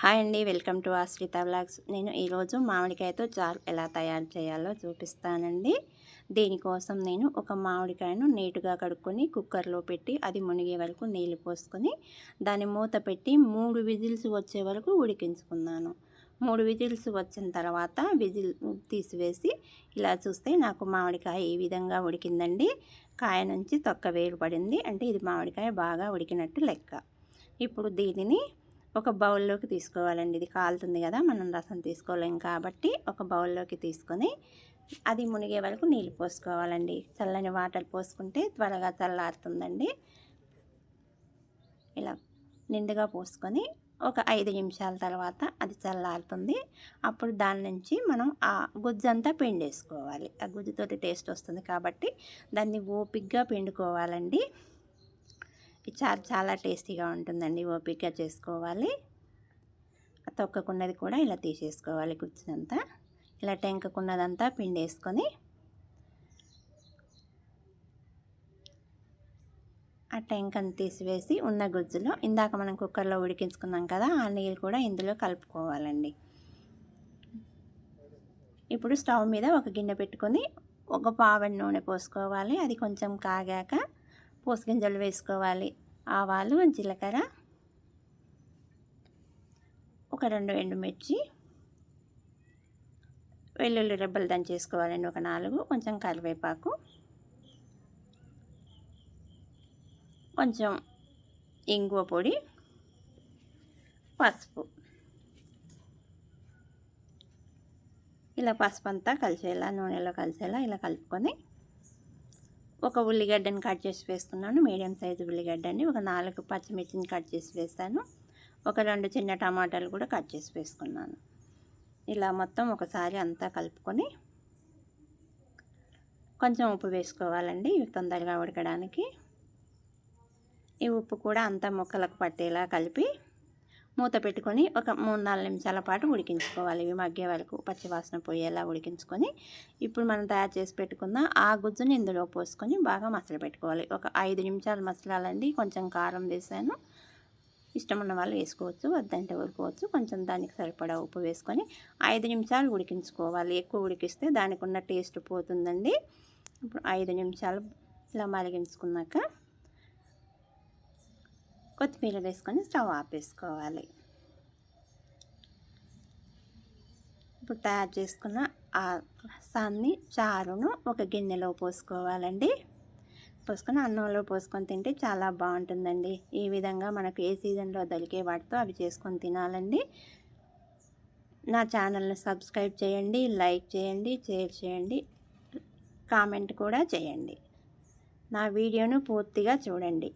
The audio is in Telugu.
హాయ్ అండి వెల్కమ్ టు ఆశ్రిత వ్లాగ్స్. నేను ఈరోజు మామిడికాయతో చారు ఎలా తయారు చేయాలో చూపిస్తానండి. దీనికోసం నేను ఒక మామిడికాయను నీటుగా కడుక్కొని కుక్కర్లో పెట్టి అది మునిగే వరకు నీళ్ళు పోసుకొని దాన్ని మూత పెట్టి మూడు విజిల్స్ వచ్చే వరకు ఉడికించుకున్నాను. మూడు విజిల్స్ వచ్చిన తర్వాత విజిల్ తీసివేసి ఇలా చూస్తే నాకు మామిడికాయ ఈ విధంగా ఉడికిందండి. కాయ నుంచి తొక్క వేరు పడింది. అంటే ఇది మామిడికాయ బాగా ఉడికినట్టు లెక్క. ఇప్పుడు దీనిని ఒక బౌల్లోకి తీసుకోవాలండి. ఇది కాలుతుంది కదా మనం రసం తీసుకోలేం కాబట్టి ఒక బౌల్లోకి తీసుకొని అది మునిగే వరకు నీళ్ళు పోసుకోవాలండి. చల్లని వాటర్ పోసుకుంటే త్వరగా చల్లారుతుందండి. ఇలా నిండుగా పోసుకొని ఒక ఐదు నిమిషాల తర్వాత అది చల్లారుతుంది. అప్పుడు దాని నుంచి మనం ఆ గుజ్జంతా పిండేసుకోవాలి. ఆ గుజ్జుతోటి టేస్ట్ వస్తుంది కాబట్టి దాన్ని ఓపిగ్గా పిండుకోవాలండి. ఈ చారు చాలా టేస్టీగా ఉంటుందండి. ఓపికగా చేసుకోవాలి. తొక్కకున్నది కూడా ఇలా తీసేసుకోవాలి గుజ్జంతా ఇలా టెంకకున్నదంతా పిండి వేసుకొని ఆ టెంకను తీసివేసి ఉన్న గుజ్జులో ఇందాక మనం కుక్కర్లో ఉడికించుకున్నాం కదా ఆ నీళ్ళు కూడా ఇందులో కలుపుకోవాలండి. ఇప్పుడు స్టవ్ మీద ఒక గిన్నె పెట్టుకొని ఒక పావడి నూనె పోసుకోవాలి. అది కొంచెం కాగాక పోసుగింజలు వేసుకోవాలి. ఆవాలు జీలకర్ర ఒక రెండు ఎండుమిర్చి వెల్లుల్లి రెబ్బలు దంచేసుకోవాలండి ఒక నాలుగు కొంచెం కరివేపాకు కొంచెం ఇంగువ పొడి పసుపు. ఇలా పసుపు అంతా కలిసేలా నూనెలో కలిసేలా ఇలా కలుపుకొని ఒక ఉల్లిగడ్డని కట్ చేసి వేసుకున్నాను. మీడియం సైజు ఉల్లిగడ్డని ఒక నాలుగు పచ్చిమిర్చిని కట్ చేసి వేస్తాను ఒక రెండు చిన్న టమాటాలు కూడా కట్ చేసి వేసుకున్నాను. ఇలా మొత్తం ఒకసారి అంతా కలుపుకొని కొంచెం ఉప్పు వేసుకోవాలండి ఇవి తొందరగా ఉడకడానికి. ఈ ఉప్పు కూడా అంతా ముక్కలకు పట్టేలా కలిపి మూత పెట్టుకొని ఒక మూడు నాలుగు నిమిషాల పాటు ఉడికించుకోవాలి. ఇవి మగ్గే వరకు పచ్చివాసన పోయేలా ఉడికించుకొని ఇప్పుడు మనం తయారు చేసి పెట్టుకున్న ఆ గుజ్జుని ఇందులో పోసుకొని బాగా మసలు పెట్టుకోవాలి. ఒక ఐదు నిమిషాలు మసలాలండి. కొంచెం కారం వేసాను. ఇష్టం ఉన్న వాళ్ళు వేసుకోవచ్చు వద్దంటే ఊరుకోవచ్చు కొంచెం దానికి సరిపడా ఉప్పు వేసుకొని ఐదు నిమిషాలు ఉడికించుకోవాలి. ఎక్కువ ఉడికిస్తే దానికి ఉన్న టేస్ట్ పోతుందండి. ఇప్పుడు ఐదు నిమిషాలు ఇలా మరిగించుకున్నాక కొత్తిమీర వేసుకొని స్టవ్ ఆపేసుకోవాలి. ఇప్పుడు తయారు చేసుకున్న ఆ రసాన్ని చారును ఒక గిన్నెలో పోసుకోవాలండి. పోసుకొని అన్నంలో పోసుకొని తింటే చాలా బాగుంటుందండి. ఈ విధంగా మనకు ఏ సీజన్లో దొరికే వాటితో అవి చేసుకొని తినాలండి. నా ఛానల్ని సబ్స్క్రైబ్ చేయండి లైక్ చేయండి షేర్ చేయండి కామెంట్ కూడా చేయండి. నా వీడియోను పూర్తిగా చూడండి.